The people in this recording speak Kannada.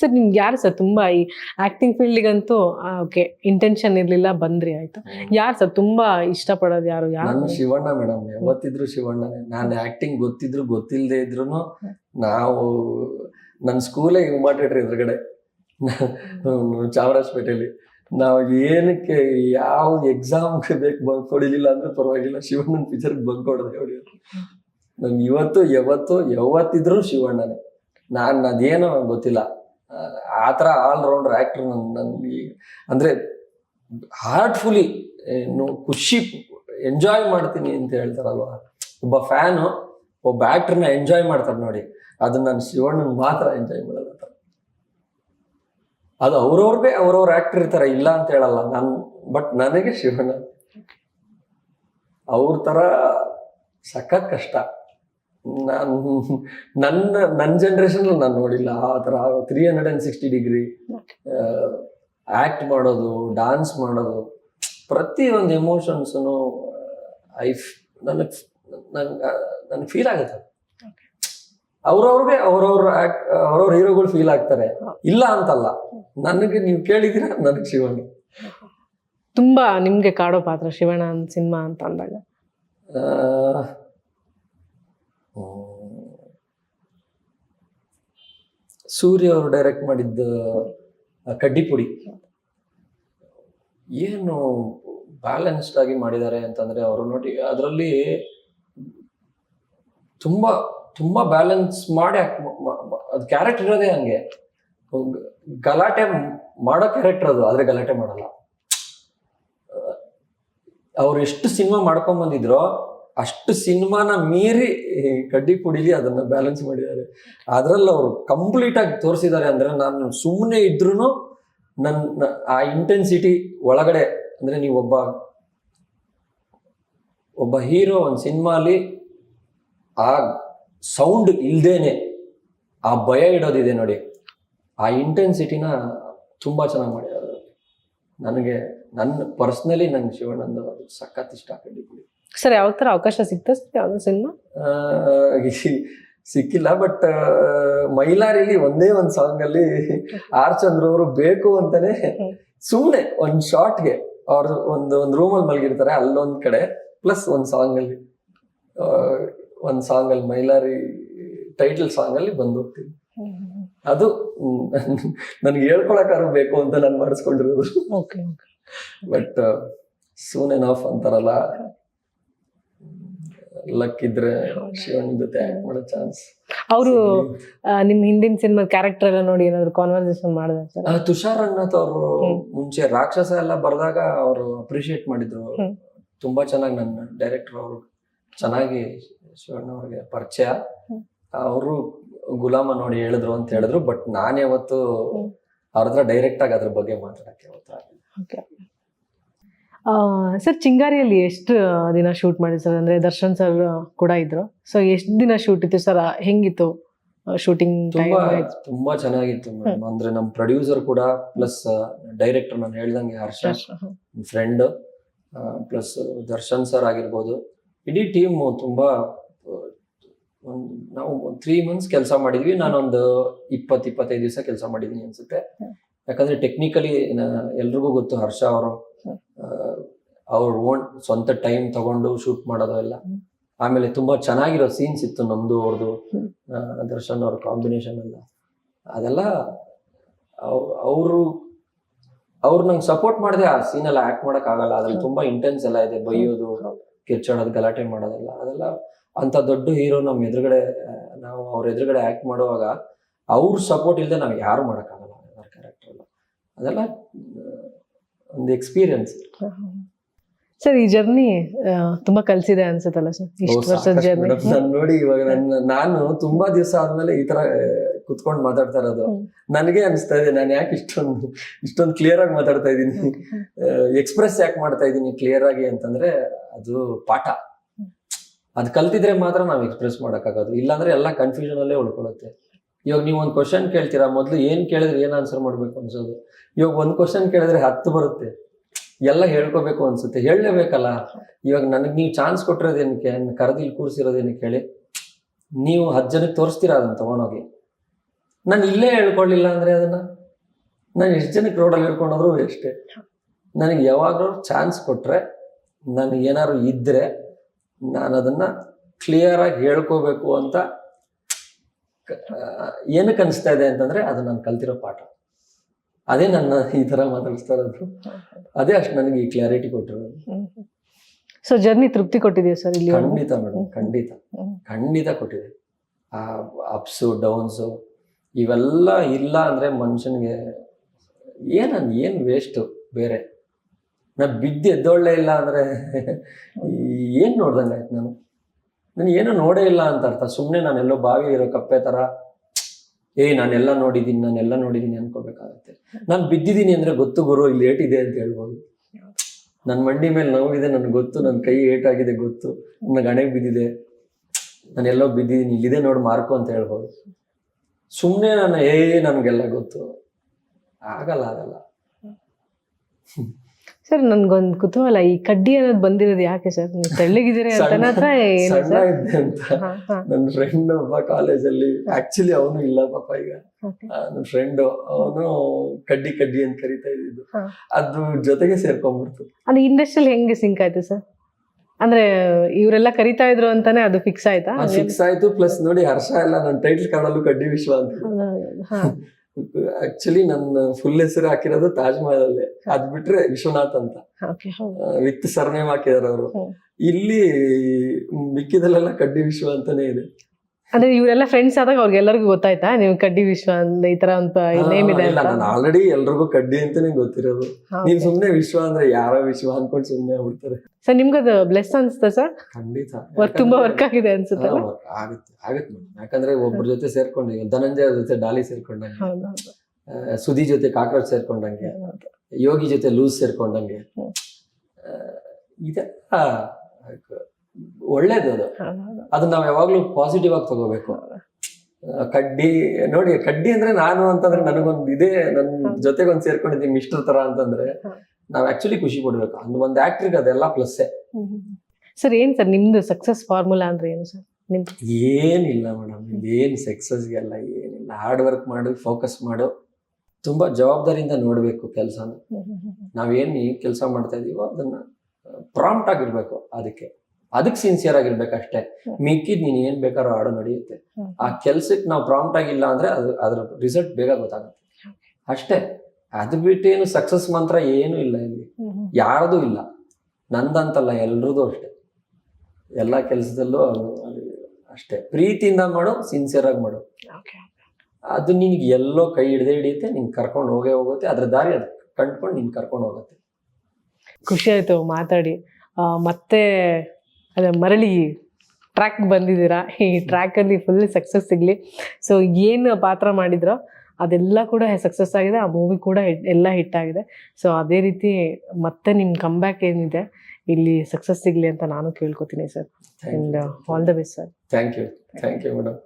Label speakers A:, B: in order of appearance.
A: ಸರ್ ನಿಮ್ಗೆ ಯಾರು ಸರ್ ತುಂಬಾ ಈ ಆಕ್ಟಿಂಗ್ ಫೀಲ್ಡಿಗಂತೂ ಓಕೆ ಇಂಟೆನ್ಷನ್ ಇರ್ಲಿಲ್ಲ ಬಂದ್ರಿ ಆಯ್ತು. ಯಾರು ಸರ್ ತುಂಬಾ ಇಷ್ಟಪಡೋದು ಯಾರು? ಯಾರು?
B: ನಾನು ಶಿವಣ್ಣ ಮೇಡಮ್ ಯಾವತ್ತಿದ್ರು ಶಿವಣ್ಣನೇ. ನಾನು ಆಕ್ಟಿಂಗ್ ಗೊತ್ತಿದ್ರು ಗೊತ್ತಿಲ್ಲದೆ ಇದ್ರು ನಾವು ನನ್ನ ಸ್ಕೂಲೇ ಉಮಾ ಥಿಯೇಟರ್ ಎದುರುಗಡೆ ಚಾಮರಾಜಪೇಟೆಯಲ್ಲಿ ನಾವು ಏನಕ್ಕೆ ಯಾವ ಎಕ್ಸಾಮ್ಗೆ ಬೇಕು ಬಂಕ್ ಹೊಡಿಲಿಲ್ಲ ಅಂದ್ರೆ ಪರವಾಗಿಲ್ಲ ಶಿವಣ್ಣನ ಪಿಕ್ಚರ್ಗೆ ಬಂಕ್ ಹೊಡೆದೆ ಹೊಡಿಯೋದು. ನನ್ ಇವತ್ತು ಯಾವತ್ತು ಯಾವತ್ತಿದ್ರು ಶಿವಣ್ಣನೇ. ನಾನು ಅದೇನೋ ಗೊತ್ತಿಲ್ಲ. ಆ ಥರ ಆಲ್ರೌಂಡರ್ ಆ್ಯಕ್ಟರ್ ನನ್ ನನ್ಗೆ ಅಂದರೆ ಹಾರ್ಟ್ಫುಲಿ ಖುಷಿ ಎಂಜಾಯ್ ಮಾಡ್ತೀನಿ ಅಂತ ಹೇಳ್ತಾರಲ್ವ? ಒಬ್ಬ ಫ್ಯಾನು ಒಬ್ಬ ಆ್ಯಕ್ಟ್ರನ್ನ ಎಂಜಾಯ್ ಮಾಡ್ತಾರೆ ನೋಡಿ. ಅದನ್ನ ನಾನು ಶಿವಣ್ಣನ ಮಾತ್ರ ಎಂಜಾಯ್ ಮಾಡೋದು ಅದು ಅವ್ರವ್ರಿಗೆ ಅವ್ರವ್ರ ಆ್ಯಕ್ಟರ್ ಇರ್ತಾರೆ ಇಲ್ಲ ಅಂತ ಹೇಳಲ್ಲ. ನಾನು ಬಟ್ ನನಗೆ ಶಿವಣ್ಣ. ಅವ್ರ ಥರ ಸಖತ್ ಕಷ್ಟ. ನಾನು ನನ್ನ ನನ್ನ ಜನ್ರೇಷನ್ ನಾನು ನೋಡಿಲ್ಲ. ಆ ಥರ three hundred and sixty degree act ಮಾಡೋದು ಡಾನ್ಸ್ ಮಾಡೋದು ಪ್ರತಿಯೊಂದು ಎಮೋಷನ್ಸೂ ಐ ನನಗೆ ನನಗೆ ನನಗೆ ಫೀಲ್ ಆಗುತ್ತೆ. ಅವ್ರವ್ರಿಗೆ ಅವ್ರವ್ರ ಆಕ್ಟ್ ಅವ್ರವ್ರ ಹೀರೋಗಳು ಫೀಲ್ ಆಗ್ತಾರೆ. ಇಲ್ಲ ಅಂತಲ್ಲ. ನನಗೆ ನೀವು ಕೇಳಿದಿರ ನನಗೆ ಶಿವಣ್ಣ.
A: ತುಂಬಾ ನಿಮ್ಗೆ ಕಾಡೋ ಪಾತ್ರ ಶಿವಣ್ಣ ಸಿನಿಮಾ ಅಂತ ಅಂದಾಗ.
B: ಸೂರ್ಯ ಅವರು ಡೈರೆಕ್ಟ್ ಮಾಡಿದ್ದ ಕಡ್ಡಿಪುಡಿ ಏನು ಬ್ಯಾಲೆನ್ಸ್ಡ್ ಆಗಿ ಮಾಡಿದ್ದಾರೆ ಅಂತಂದ್ರೆ ಅವರು ನೋಡಿ, ಅದರಲ್ಲಿ ತುಂಬಾ ತುಂಬಾ ಬ್ಯಾಲೆನ್ಸ್ ಮಾಡಿ ಅದು ಕ್ಯಾರೆಕ್ಟರ್ ಇರೋದೇ ಹಂಗೆ. ಗಲಾಟೆ ಮಾಡೋ ಕ್ಯಾರೆಕ್ಟರ್ ಅದು, ಆದ್ರೆ ಗಲಾಟೆ ಮಾಡಲ್ಲ. ಅವ್ರು ಎಷ್ಟು ಸಿನಿಮಾ ಮಾಡ್ಕೊಂಡ್ ಬಂದಿದ್ರೋ ಅಷ್ಟು ಸಿನಿಮಾನ ಮೀರಿ ಕಡ್ಡಿ ಪುಡಿಲಿ ಅದನ್ನ ಬ್ಯಾಲೆನ್ಸ್ ಮಾಡಿದ್ದಾರೆ. ಅದ್ರಲ್ಲಿ ಅವರು ಕಂಪ್ಲೀಟ್ ಆಗಿ ತೋರಿಸಿದ್ದಾರೆ ಅಂದ್ರೆ ನಾನು ಸುಮ್ಮನೆ ಇದ್ರೂ ನನ್ನ ಆ ಇಂಟೆನ್ಸಿಟಿ ಒಳಗಡೆ, ಅಂದ್ರೆ ನೀವು ಒಬ್ಬ ಒಬ್ಬ ಹೀರೋ ಒಂದು ಸಿನಿಮಾಲಿ ಆ ಸೌಂಡ್ ಇಲ್ದೇನೆ, ಆ ಭಯ ಇಡೋದಿದೆ ನೋಡಿ. ಆ ಇಂಟೆನ್ಸಿಟಿನ ತುಂಬಾ ಚೆನ್ನಾಗಿ ಮಾಡಿದ್ದಾರೆ. ನನಗೆ ನನ್ನ ಪರ್ಸ್ನಲಿ ನಂಗೆ ಶಿವಾನಂದ ಅವರು ಸಖತ್ ಇಷ್ಟ ಕಡ್ಡಿ
A: ಸರ್ ಯಾವ ತರ ಅವಕಾಶ ಸಿಗ್ತಾ ಸರ್? ಯಾವ್ದೋ ಸಿನಿಮಾ?
B: ಸಿಕ್ಕಿಲ್ಲ ಬಟ್ ಮೈಲಾರಿಲಿ ಒಂದೇ ಒಂದ್ ಸಾಂಗ್ ಅಲ್ಲಿ ಆರ್ ಚಂದ್ರ ಅವರು ಬೇಕು ಅಂತಾನೆ ಸುಮ್ಮನೆ ಒಂದು ಶಾರ್ಟ್ಗೆ ಅವ್ರ ಒಂದು ಒಂದ್ ರೂಮ್ ಅಲ್ಲಿ ಮಲಗಿರ್ತಾರೆ ಅಲ್ಲೊಂದ್ ಕಡೆ ಪ್ಲಸ್ ಒಂದ್ ಸಾಂಗ್ ಅಲ್ಲಿ ಒಂದ್ ಸಾಂಗ್ ಅಲ್ಲಿ ಮೈಲಾರಿ ಟೈಟಲ್ ಸಾಂಗ್ ಅಲ್ಲಿ ಬಂದು ಹೋಗ್ತೀನಿ ಅದು ನನ್ಗೆ ಹೇಳ್ಕೊಳಕಾರು ಬೇಕು ಅಂತ ನಾನು ಮಾಡಿಸ್ಕೊಂಡಿರೋದು.
A: Okay
B: but soon enough ಅಂತಾರಲ್ಲ ಲಕ್ ಇದ್ರೆ ಶಿವಣ್ಣ ಜೊತೆ ಆಕ್ಟ್ ಮಾಡೋ ಚಾನ್ಸ್
A: ಅವರು ನಿಮ್ ಹಿಂದಿನ ಸಿನಿಮಾ ಕ್ಯಾರೆಕ್ಟರ್ ಎಲ್ಲ ನೋಡಿ ಏನಾದ್ರು ಕಾನ್ವರ್ಸೇಷನ್ ಮಾಡಿದ
B: ತುಷಾರ್ ರಂಗನಾಥ್ ಅವರು. ಮುಂಚೆ ರಾಕ್ಷಸ ಎಲ್ಲ ಬರೆದಾಗ ಅವರು ಅಪ್ರಿಶಿಯೇಟ್ ಮಾಡಿದ್ರು ತುಂಬಾ ಚೆನ್ನಾಗಿ ನನ್ನ ಡೈರೆಕ್ಟರ್ ಅವರು ಚೆನ್ನಾಗಿ ಶಿವಣ್ಣ ಅವ್ರಿಗೆ ಪರಿಚಯ. ಅವರು ಗುಲಾಮ ನೋಡಿ ಹೇಳಿದ್ರು ಅಂತ ಹೇಳಿದ್ರು ಬಟ್ ನಾನು ಯಾವತ್ತು. ಅವ್ರ ಹತ್ರ ಡೈರೆಕ್ಟ್ ಆಗಿ ಅದ್ರ ಬಗ್ಗೆ ಮಾತಾಡಕ್ಕೆ.
A: ಓಕೆ ಸರ್ ಚಿಂಗಾರಿಯಲ್ಲಿ ಎಷ್ಟು ದಿನ ಶೂಟ್ ಮಾಡಿ ಸರ್? ಅಂದ್ರೆ ದರ್ಶನ್ ಸರ್ ಕೂಡ ಇದ್ರು. ಸೊ ಎಷ್ಟು ದಿನ ಶೂಟ್ ಇತ್ತು ಸರ್? ಹೆಂಗಿತ್ತು ಶೂಟಿಂಗ್
B: ತುಂಬಾ ತುಂಬಾ ಚೆನ್ನಾಗಿತ್ತು ಅಂದ್ರೆ ನಮ್ ಪ್ರೊಡ್ಯೂಸರ್ ಕೂಡ ಪ್ಲಸ್ ಡೈರೆಕ್ಟರ್ ನಾನು ಹೇಳ್ದಂಗೆ Harsha friend plus Darshan sir ಆಗಿರ್ಬೋದು. ಇಡೀ ಟೀಮ್ ತುಂಬಾ ಒಂದ್ ನಾವು ತ್ರೀ ಮಂತ್ಸ್ ಕೆಲಸ ಮಾಡಿದ್ವಿ. ನಾನೊಂದು ಇಪ್ಪತ್ ಇಪ್ಪತ್ತೈದು ದಿವಸ ಕೆಲಸ ಮಾಡಿದೀನಿ ಅನ್ಸುತ್ತೆ. ಯಾಕಂದ್ರೆ ಟೆಕ್ನಿಕಲಿ ಎಲ್ರಿಗೂ ಗೊತ್ತು ಹರ್ಷ ಅವರು. ಅವ್ರ ಓನ್ ಸ್ವಂತ ಟೈಮ್ ತಗೊಂಡು ಶೂಟ್ ಮಾಡೋದು ಎಲ್ಲ. ಆಮೇಲೆ ತುಂಬಾ ಚೆನ್ನಾಗಿರೋ ಸೀನ್ಸ್ ಇತ್ತು ನಮ್ದು ಅವ್ರದ್ದು. ದರ್ಶನ್ ಅವ್ರ ಕಾಂಬಿನೇಷನ್ ಎಲ್ಲ. ಅದೆಲ್ಲ ಅವರು ಅವ್ರು ನಂಗೆ ಸಪೋರ್ಟ್ ಮಾಡಿದೆ ಆ ಸೀನ್ ಎಲ್ಲ ಆಕ್ಟ್ ಮಾಡಕ್ ಆಗಲ್ಲ. ಅದ್ರಲ್ಲಿ ತುಂಬಾ ಇಂಟೆನ್ಸ್ ಎಲ್ಲ ಇದೆ. ಬೈಯೋದು. ಕಿರ್ಚಾಡೋದು ಗಲಾಟೆ ಮಾಡೋದೆಲ್ಲ. ಅದೆಲ್ಲ ಅಂತ ದೊಡ್ಡ ಹೀರೋ ನಮ್ಮ ಎದುರುಗಡೆ ನಾವು ಅವ್ರ ಎದುರುಗಡೆ ಆಕ್ಟ್ ಮಾಡುವಾಗ ಅವ್ರ ಸಪೋರ್ಟ್ ಇಲ್ಲದೆ ನಾವು ಯಾರು ಮಾಡೋಕ್ಕಾಗಲ್ಲ ಅವ್ರ ಕ್ಯಾರೆಕ್ಟರ್ ಎಲ್ಲ ಅದೆಲ್ಲ ಒಂದು ಎಕ್ಸ್ಪೀರಿಯನ್ಸ್
A: ಸರ್ ಈ ಜರ್ನಿ ತುಂಬಾ ಕಲ್ಸಿದೆ ಅನ್ಸುತ್ತಲ್ಲ ಸರ್? ಇಷ್ಟು ವರ್ಷದ ಜರ್ನಿ
B: ನಾನು ನೋಡಿ ಇವಾಗ ನನ್ನ ನಾನು ತುಂಬಾ ದಿವಸ ಆದ್ಮೇಲೆ ಈ ತರ ಕುತ್ಕೊಂಡು ಮಾತಾಡ್ತಾ ಇರೋದು. ನನಗೆ ಅನಿಸ್ತಾ ಇದೆ ನಾನು ಯಾಕೆ ಇಷ್ಟೊಂದು ಇಷ್ಟೊಂದು ಕ್ಲಿಯರ್ ಆಗಿ ಮಾತಾಡ್ತಾ ಇದ್ದೀನಿ? ಎಕ್ಸ್ಪ್ರೆಸ್ ಯಾಕೆ ಮಾಡ್ತಾ ಇದ್ದೀನಿ ಕ್ಲಿಯರ್ ಆಗಿ ಅಂತಂದ್ರೆ ಅದು ಪಾಠ. ಅದು ಕಲ್ತಿದ್ರೆ ಮಾತ್ರ ನಾವು ಎಕ್ಸ್ಪ್ರೆಸ್ ಮಾಡೋಕ್ಕಾಗೋದು. ಇಲ್ಲಾಂದ್ರೆ ಎಲ್ಲ ಕನ್ಫ್ಯೂಷನ್ ಅಲ್ಲೇ ಉಳ್ಕೊಳ್ಳುತ್ತೆ ಇವಾಗ ನೀವು ಒಂದು ಕ್ವಶನ್ ಕೇಳ್ತೀರಾ? ಮೊದಲು ಏನು ಕೇಳಿದ್ರೆ ಏನು ಆನ್ಸರ್ ಮಾಡಬೇಕು ಅನ್ಸೋದು. ಇವಾಗ ಒಂದು ಕ್ವಶನ್ ಕೇಳಿದ್ರೆ ಹತ್ತು ಬರುತ್ತೆ. ಎಲ್ಲ ಹೇಳ್ಕೋಬೇಕು ಅನ್ಸುತ್ತೆ. ಹೇಳಲೇಬೇಕಲ್ಲ? ಇವಾಗ ನನಗೆ ನೀವು ಚಾನ್ಸ್ ಕೊಟ್ಟಿರೋದೇನಕ್ಕೆ ಕರೆದಿಲ್ಲಿ ಕೂರಿಸಿರೋದೇನಕ್ಕೆ ಹೇಳಿ? ನೀವು ಹತ್ತು ಜನಕ್ಕೆ ತೋರಿಸ್ತೀರಾ ಅದನ್ನ ತಗೊಂಡೋಗಿ? ನಾನು ಇಲ್ಲೇ ಹೇಳ್ಕೊಳ್ಳಿಲ್ಲ ಅಂದ್ರೆ ಅದನ್ನ? ನಾನು ಎಷ್ಟು ಜನಕ್ಕೆ ರೋಡಲ್ಲಿ ಹೇಳ್ಕೊಂಡೋದ್ರು ಎಷ್ಟೇ ನನಗೆ ಯಾವಾಗಲೂ ಚಾನ್ಸ್ ಕೊಟ್ಟರೆ ನನಗೆ ಏನಾದ್ರು ಇದ್ರೆ ನಾನು ಅದನ್ನ ಕ್ಲಿಯರ್ ಆಗಿ ಹೇಳ್ಕೋಬೇಕು ಅಂತ ಏನು ಏನಕ್ಕೆ ಅನಿಸ್ತಾ ಇದೆ ಅಂತಂದ್ರೆ ಅದು ನಾನು ಕಲ್ತಿರೋ ಪಾಠ. ಅದೇ ನನ್ನ ಈ ತರ ಮಾತಾಡಿಸ್ತಾ ಇರೋದು. ಅದೇ ಅಷ್ಟು ನನಗೆ ಈ ಕ್ಲಾರಿಟಿ ಕೊಟ್ಟಿರೋದು.
A: ಸೊ ಜರ್ನಿ ತೃಪ್ತಿ ಕೊಟ್ಟಿದೆಯಾ ಸರ್ ಇಲ್ಲಿ?
B: ಖಂಡಿತ ಮೇಡಮ್ ಖಂಡಿತ. ಖಂಡಿತ ಕೊಟ್ಟಿದೆ. ಆ ಅಪ್ಸು ಡೌನ್ಸು ಇವೆಲ್ಲ ಇಲ್ಲ ಅಂದ್ರೆ ಮನುಷ್ಯನಿಗೆ ಏನು ಏನು ವೇಸ್ಟು ಬೇರೆ? ನಾ ಬಿದ್ದು ಎದ್ದೊಳ್ಳೆ ಇಲ್ಲ ಅಂದರೆ ಏನು ನೋಡ್ದಂಗೆ ಆಯ್ತು ನಾನು? ನಾನು ಏನೂ ನೋಡೇ ಇಲ್ಲ ಅಂತ ಅರ್ಥ. ಸುಮ್ಮನೆ ನಾನೆಲ್ಲೋ ಬಾವಿ ಇರೋ ಕಪ್ಪೆ ಥರ ಏಯ್ ನಾನೆಲ್ಲ ನೋಡಿದ್ದೀನಿ ನಾನೆಲ್ಲ ನೋಡಿದ್ದೀನಿ ಅನ್ಕೋಬೇಕಾಗತ್ತೆ. ನಾನು ಬಿದ್ದಿದ್ದೀನಿ ಅಂದರೆ ಗೊತ್ತು ಗುರು, ಇಲ್ಲಿ ಏಟಿದೆ ಅಂತ ಹೇಳ್ಬೋದು. ನನ್ನ ಮಂಡಿ ಮೇಲೆ ನೋವಿದೆ, ನನಗೆ ಗೊತ್ತು ನನ್ನ ಕೈ ಏಟಾಗಿದೆ, ಗೊತ್ತು. ನನ್ನ ಗಣೆಗೆ ಬಿದ್ದಿದೆ. ನಾನೆಲ್ಲೋ ಬಿದ್ದಿದ್ದೀನಿ ಇಲ್ಲಿದೆ ನೋಡಿ ಮಾರ್ಕು ಅಂತ ಹೇಳ್ಬೋದು. ಸುಮ್ಮನೆ ನಾನು, ಏ, ನನಗೆಲ್ಲ ಗೊತ್ತು. ಆಗಲ್ಲ ಆಗಲ್ಲ.
A: ಸರ್ ನನ್ಗೊಂದ್ ಕುತೂಹಲ ಈ ಕಡ್ಡಿ ಅನ್ನೋದು ಬಂದಿರೋದು ಯಾಕೆ ಸರ್? ನೀವು ತೆಳ್ಳಗಿದ್ದೀರಿ
B: ಅಂತ ನನ್ನ ಫ್ರೆಂಡ್ ಒಬ್ಬ ಕಾಲೇಜಲ್ಲಿ ಆಕ್ಚುಲಿ ಅವನು ಇಲ್ಲ ಪಾಪ ಈಗ. ನನ್ನ ಫ್ರೆಂಡ್ ಅವನು ಕಡ್ಡಿ ಕಡ್ಡಿ ಅಂತ ಕರಿತಾ ಇದ್ದಿದ್ದು. ಅದು ಜೊತೆಗೆ ಸೇರ್ಕೊಂಡ್ಬಿಡ್ತು.
A: ಅದು ಇಂಡಸ್ಟ್ರಿಯಲ್ಲಿ ಹೆಂಗೆ ಸಿಂಕ್ ಆಯ್ತು ಸರ್? ಅಂದ್ರೆ ಇವರೆಲ್ಲ ಕರಿತಾ ಇದ್ರು ಅಂತಾನೆ ಅದು ಫಿಕ್ಸ್ ಆಯ್ತಾ?
B: ಫಿಕ್ಸ್ ಆಯ್ತು ಪ್ಲಸ್ ನೋಡಿ ಹರ್ಷ ಎಲ್ಲ ನನ್ನ ಟೈಟಲ್ ಕಾರ್ಡಲ್ಲೂ ಕಡ್ಡಿ ವಿಶ್ವ ಅಂತ. ಆಕ್ಚುಲಿ ನನ್ನ ಫುಲ್ ಹೆಸರು ಹಾಕಿರೋದು ತಾಜ್ ಮಹಲ್ ಅಲ್ಲೇ. ಅದ್ ಬಿಟ್ರೆ ವಿಶ್ವನಾಥ್ ಅಂತ. ವಿತ್ ಸರ್ನೇಮ್ ಹಾಕಿದಾರೆ ಅವರು. ಇಲ್ಲಿ ಮಿಕ್ಕಿದಲ್ಲೆಲ್ಲ ಕಡ್ಡಿ ವಿಶ್ವ ಅಂತಾನೆ ಇದೆ.
A: ಅಂದ್ರೆ ಇವರೆಲ್ಲ ಫ್ರೆಂಡ್ಸ್ ಆದಾಗ ಅವ್ರಿಗೆಲ್ಲರಿಗೂ ಗೊತ್ತಾಯ್ತಾ? ನೀವು ಕಡ್ಡಿ ವಿಶ್ವ ಅಂದ್ರೆ ಈ ತರ ಅಂತ ನೇಮ್ ಇದೆ
B: ಇಲ್ಲ
A: ಅಂತ?
B: ನಾನು ಆಲ್ರೆಡಿ ಎಲ್ರಿಗೂ ಕಡ್ಡಿ ಅಂತಾನೆ ಗೊತ್ತಿರೋದು.
A: ನೀನ್
B: ನೀವ್ ಸುಮ್ನೆ ವಿಶ್ವ ಅಂದ್ರೆ ಯಾರೋ ವಿಶ್ವ ಅನ್ಕೊಂಡು ಸುಮ್ನೆ ಆಗ್ಬಿಡ್ತಾರೆ.
A: ಸರ್ ನಿಮ್ಗದು ಬ್ಲೆಸ್ ಅನ್ಸುತ್ತಾ ಸರ್
B: ಖಂಡಿತ.
A: ವರ್ಕ್ ತುಂಬಾ ವರ್ಕ್ ಆಗಿದೆ
B: ಅನ್ಸುತ್ತೆ ಆಗುತ್ತೆ ಆಗುತ್ತೆ ಮೇಡಮ್ ಯಾಕಂದ್ರೆ ಒಬ್ಬರ ಜೊತೆ ಸೇರ್ಕೊಂಡಂಗೆ ಧನಂಜಯ ಜೊತೆ ಡಾಲಿ ಸೇರ್ಕೊಂಡಂಗೆ ಸುದಿ ಜೊತೆ ಕಾಕ್ರೋಚ್ ಸೇರ್ಕೊಂಡಂಗೆ. ಯೋಗಿ ಜೊತೆ ಲೂಸ್ ಸೇರ್ಕೊಂಡಂಗೆ ಇದೆಲ್ಲ ಒಳ್ಳೇದು ಅದು.
A: ಅದನ್ನ ನಾವು
B: ಅದು ನಾವ್ ಯಾವಾಗ್ಲೂ ಪಾಸಿಟಿವ್ ಆಗಿ ತಗೋಬೇಕು. ಕಡ್ಡಿ ನೋಡಿ ಕಡ್ಡಿ ಅಂದ್ರೆ ನಾನು ಅಂತಂದ್ರೆ ನನಗೊಂದು ಇದೇ ನನ್ನ
A: ಜೊತೆಗೊಂದು
B: ಜೊತೆಗೆ ಒಂದ್ ಸೇರ್ಕೊಂಡಿದ್ದೀನಿ ಮಿಸ್ಟರ್ ತರ ಅಂತಂದ್ರೆ. ನಾವ್ ಆಕ್ಚುಲಿ ಖುಷಿ ಪಡ್ಬೇಕು. ಅಂದ್ ಒಂದ್ ಆಕ್ಟ್ರಿಗೆ ಅದೆಲ್ಲ ಪ್ಲಸ್
A: ಹ್ಮ್, ಹ್ಮ್. ಸರ್ ಏನ್ ಸರ್ ನಿಮ್ದು ಸಕ್ಸಸ್ ಫಾರ್ಮುಲಾ ಅಂದ್ರೆ ಏನು ಸರ್?
B: ಏನಿಲ್ಲ ಮೇಡಮ್ ಏನ್ ಸಕ್ಸಸ್ಗೆಲ್ಲ ಏನಿಲ್ಲ. ಹಾರ್ಡ್ ವರ್ಕ್ ಮಾಡು ಫೋಕಸ್ ಮಾಡು. ತುಂಬಾ ಜವಾಬ್ದಾರಿಯಿಂದ ನೋಡ್ಬೇಕು ಕೆಲಸನ. ನಾವೇನು ಏನು ಕೆಲಸ ಮಾಡ್ತಾ ಇದೀವೋ ಅದನ್ನ ಪ್ರಾಂಪ್ಟ್ ಆಗಿರ್ಬೇಕು ಅದಕ್ಕೆ. ಅದಕ್ಕೆ ಸಿನ್ಸಿಯರ್ ಆಗಿರ್ಬೇಕು ಅಷ್ಟೇ.
A: ಹ್ಮ್.
B: ಮಿಕ್ಕಿದ್ ನೀನ್ ಏನ್ ಬೇಕಾದ್ರೂ ಆಡೋ ನಡೆಯುತ್ತೆ. ಆ ಕೆಲ್ಸಕ್ಕೆ ನಾವು ಪ್ರಾಂಪ್ಟ್ ಆಗಿಲ್ಲ ಅಂದ್ರೆ ಅದು ಅದ್ರ ರಿಸಲ್ಟ್ ಬೇಗ ಗೊತ್ತಾಗುತ್ತೆ. ಅಷ್ಟೇ. ಅದು ಏನು ಸಕ್ಸಸ್ ಮಂತ್ರ ಏನು ಇಲ್ಲ ಇಲ್ಲಿ.
A: ಹ್ಮ್.
B: ಇಲ್ಲ. ನಂದಂತಲ್ಲ ಎಲ್ರದ್ದು ಅಷ್ಟೇ. ಎಲ್ಲ ಕೆಲಸದಲ್ಲೂ ಅಷ್ಟೇ. ಪ್ರೀತಿಯಿಂದ ಮಾಡು ಸಿನ್ಸಿಯರ್ ಆಗಿ ಮಾಡು. ಅದು ನಿನ್ಗೆ ಎಲ್ಲೋ ಕೈ ಹಿಡ್ದೇ ಹಿಡಿಯುತ್ತೆ ನಿನ್ ಕರ್ಕೊಂಡು ಹೋಗೇ ಹೋಗುತ್ತೆ. ಅದ್ರ ದಾರಿ ಅದು. ಕಂಡ್ಕೊಂಡು ನಿನ್ ಕರ್ಕೊಂಡು ಹೋಗುತ್ತೆ.
A: ಖುಷಿ ಆಯ್ತು ಮಾತಾಡಿ. ಮತ್ತೆ ಅದೇ ಮರಳಿ ಟ್ರ್ಯಾಕ್ ಬಂದಿದ್ದೀರಾ? ಈ ಟ್ರ್ಯಾಕಲ್ಲಿ ಫುಲ್ ಸಕ್ಸಸ್ ಸಿಗಲಿ. ಸೊ ಏನು ಪಾತ್ರ ಮಾಡಿದ್ರೋ ಅದೆಲ್ಲ ಕೂಡ ಸಕ್ಸಸ್ ಆಗಿದೆ. ಆ ಮೂವಿ ಕೂಡ ಎಲ್ಲ ಹಿಟ್ ಆಗಿದೆ. ಸೊ ಅದೇ ರೀತಿ ಮತ್ತೆ ನಿಮ್ಮ ಕಂಬ್ಯಾಕ್ ಏನಿದೆ ಇಲ್ಲಿ ಸಕ್ಸಸ್ ಸಿಗಲಿ ಅಂತ ನಾನು ಕೇಳ್ಕೊತೀನಿ sir all the best sir
B: thank you thank you madam